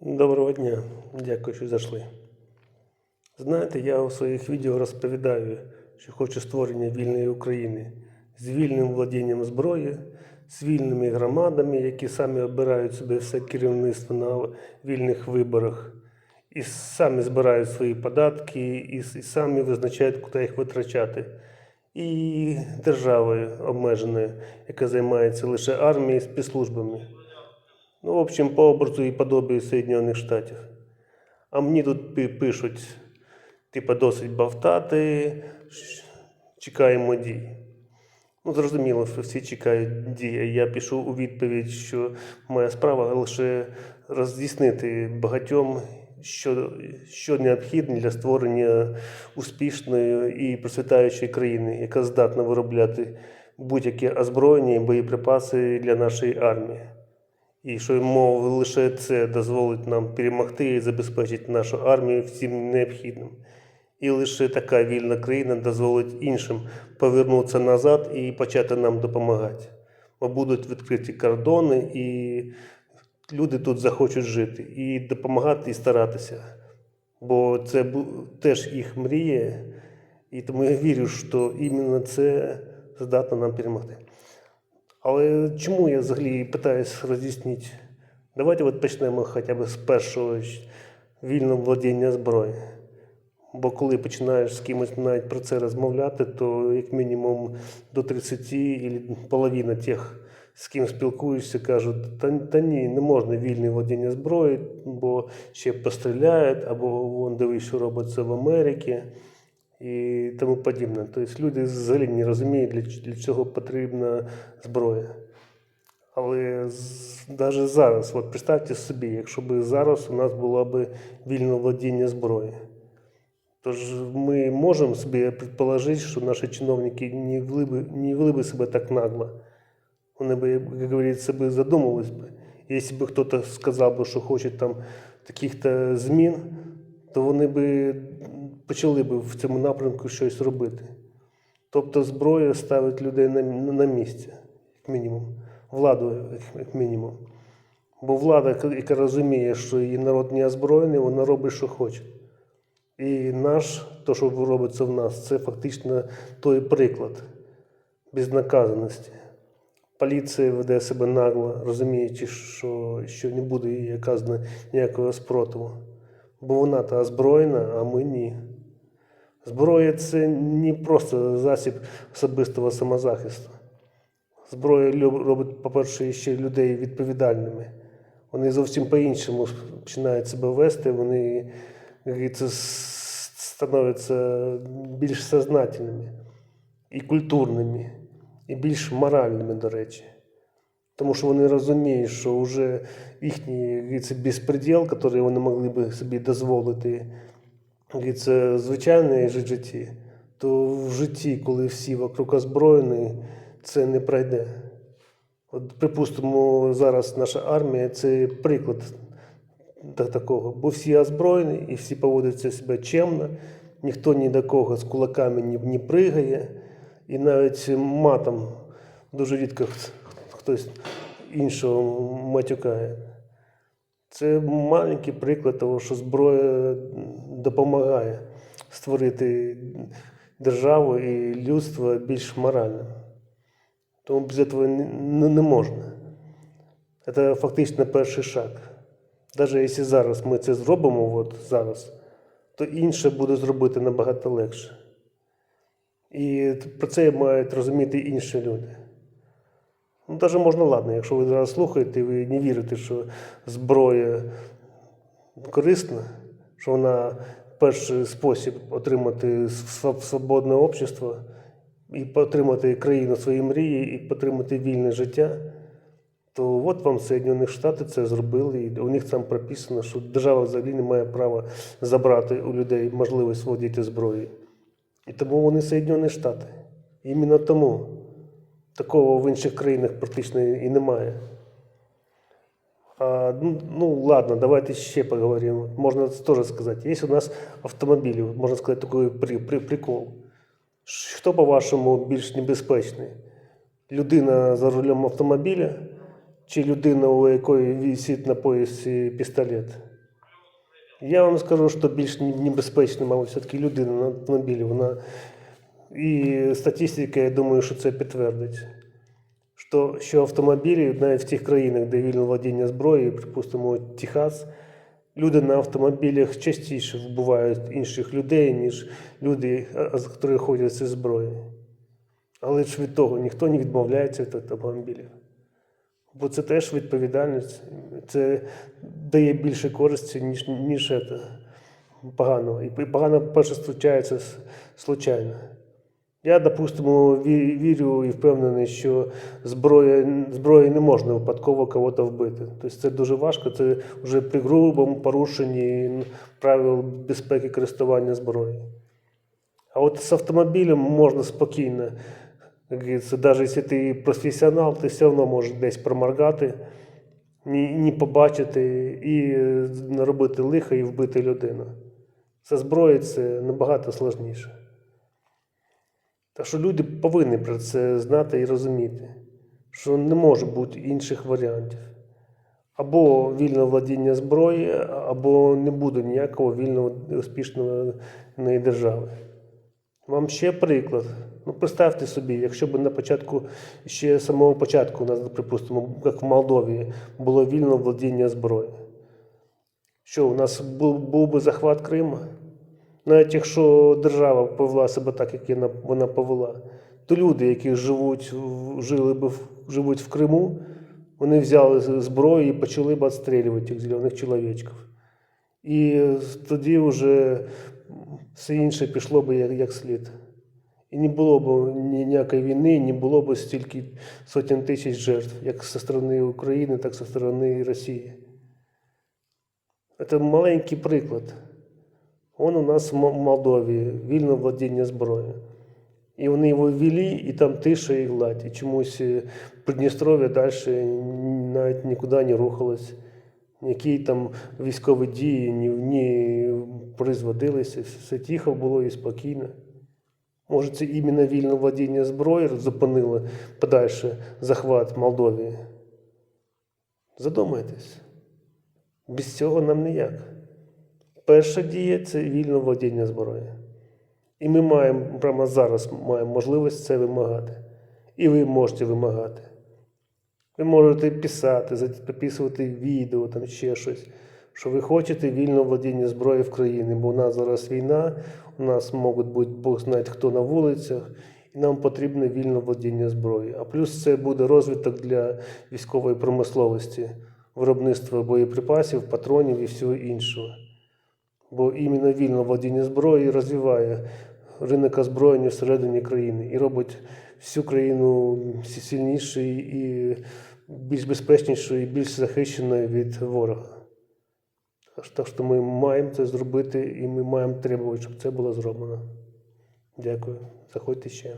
Доброго дня, дякую, що зайшли. Знаєте, я у своїх відео розповідаю, що хочу створення вільної України з вільним владінням зброї, з вільними громадами, які самі обирають собі все керівництво на вільних виборах, і самі збирають свої податки, і, самі визначають, куди їх витрачати. І державою обмеженою, яка займається лише армією і спецслужбами. Ну, в общем, по образу і подобію Соєдинених Штатів. А мені тут пишуть, типа, досить бавтати, чекаємо дій. Ну, зрозуміло, що всі чекають дій. а Я пишу у відповідь, що моя справа лише роз'яснити багатьом, що, що необхідно для створення успішної і процвітаючої країни, яка здатна виробляти будь-яке озброєння і боєприпаси для нашої армії. І що мов лише це дозволить нам перемогти і забезпечити нашу армію всім необхідним. І лише така вільна країна дозволить іншим повернутися назад і почати нам допомагати. Бо будуть відкриті кордони, і люди тут захочуть жити, і допомагати, і старатися. Бо це теж їх мрія, і тому я вірю, що іменно це здатно нам перемогти. Але чому я взагалі питаюсь роз'яснити? Давайте от почнемо хоча б з першого вільного владіння зброї. Бо коли починаєш з кимось навіть про це розмовляти, то як мінімум до 30 і половина тих, з ким спілкуєшся, кажуть, та, та ні, не можна вільне владіння зброї, бо ще постріляють, або вон дивись, що робиться в Америці і тому подібне. Тобто люди взагалі не розуміють, для, для чого потрібна зброя. Але навіть зараз, от представте собі, якщо б зараз у нас було б вільне владіння зброї. Тож ми можемо собі предположити, що наші чиновники не вели би, не вели би себе так нагло. Вони би, як говориться, задумались би. Якщо б хтось сказав би, що хоче там таких-то змін, то вони би почали б в цьому напрямку щось робити. Тобто зброя ставить людей на, на місце, як мінімум, владу, як, мінімум. Бо влада, яка розуміє, що її народ не озброєний, вона робить, що хоче. І наш, то, що робиться в нас, це фактично той приклад безнаказаності. Поліція веде себе нагло, розуміючи, що, що не буде їй оказано ніякого спротиву. Бо вона та озброєна, а ми ні. Зброя це не просто засіб особистого самозахисту. Зброя робить, по-перше, ще людей відповідальними. Вони зовсім по-іншому починають себе вести, вони с- становляться більш сознательними і культурними, і більш моральними, до речі. Тому що вони розуміють, що вже їхній говориться, безпреділ, який вони могли би собі дозволити, говориться, в звичайній житті, то в житті, коли всі вокруг озброєні, це не пройде. От, припустимо, зараз наша армія це приклад такого, бо всі озброєні і всі поводяться себе чемно, ніхто ні до кого з кулаками не, не пригає, і навіть матом дуже рідко хтось іншого матюкає. Це маленький приклад того, що зброя допомагає створити державу і людство більш моральним. Тому без цього не, можна. Це фактично перший шаг. Навіть якщо зараз ми це зробимо, от зараз, то інше буде зробити набагато легше. І про це мають розуміти інші люди. Ну, навіть можна ладно, якщо ви зараз слухаєте, і ви не вірите, що зброя корисна, що вона перший спосіб отримати свободне общество і отримати країну своєї мрії, і отримати вільне життя, то от вам Соєдинені Штати це зробили, і у них там прописано, що держава взагалі не має права забрати у людей можливість володіти зброєю. І тому вони Соєдинені Штати. Іменно тому такого в інших країнах практично і немає. А, ну, ну ладно, давайте ще поговоримо. Можна теж сказати. Є у нас автомобілі, можна сказати, такий при, при, прикол. Хто, по-вашому, більш небезпечний? Людина за рулем автомобіля чи людина, у якої висить на поясі пістолет. Я вам скажу, що більш не- небезпечна, мабуть, все-таки людина на автомобілі. Вона... І статистика, я думаю, що це підтвердить. Що, що автомобілі, навіть в тих країнах, де вільне владіння зброєю, припустимо, Техас, люди на автомобілях частіше вбивають інших людей, ніж люди, які ходять зі зброєю. Але ж від того ніхто не відмовляється від автомобілів. Бо це теж відповідальність, це дає більше користі, ніж, ніж це, поганого. І погано перше случається случайно. Я, допустимо, вірю і впевнений, що зброя, зброєю не можна випадково кого-то вбити. Тобто це дуже важко, це вже при грубому порушенні правил безпеки користування зброєю. А от з автомобілем можна спокійно, навіть якщо ти професіонал, ти все одно можеш десь проморгати, не побачити і наробити лиха і вбити людину. Це зброєю це набагато складніше. Так що люди повинні про це знати і розуміти, що не може бути інших варіантів. Або вільне владіння зброї, або не буде ніякого вільного успішної держави. Вам ще приклад. Ну, представте собі, якщо б на початку, ще з самого початку, у нас, припустимо, як в Молдові, було вільне владіння зброєю. Що, у нас був, був би захват Криму? Навіть якщо держава повела себе так, як вона- повела, то люди, які живуть, жили б, в- живуть в Криму, вони взяли зброю і почали б відстрілювати тих зелених чоловічків. І тоді вже все інше пішло б як, як слід. І не було б ніякої війни, не було б стільки сотень тисяч жертв, як зі сторони України, так і зі сторони Росії. Це маленький приклад. Он у нас в Молдові вільне владіння зброєю. І вони його ввели, і там тиша і гладь. І чомусь е, Придністров'я далі навіть нікуди не рухалось. Які там військові дії ні, ні призводилися, все тихо було і спокійно. Може, це іменно вільне владіння зброєю зупинило подальше захват Молдовії? Задумайтесь. Без цього нам ніяк. Перша дія це вільне владіння зброєю. І ми маємо прямо зараз маємо можливість це вимагати. І ви можете вимагати. Ви можете писати, записувати відео, там ще щось, що ви хочете вільного владіння зброї в країні, бо у нас зараз війна, у нас можуть бути Бог знає хто на вулицях, і нам потрібно вільне владіння зброї. А плюс це буде розвиток для військової промисловості, виробництва боєприпасів, патронів і всього іншого. Бо іменно вільне владіння зброї розвиває ринок озброєння всередині країни і робить всю країну сильнішою і більш безпечнішою, і більш захищеною від ворога. Аж Так що ми маємо це зробити і ми маємо требувати, щоб це було зроблено. Дякую. Заходьте ще.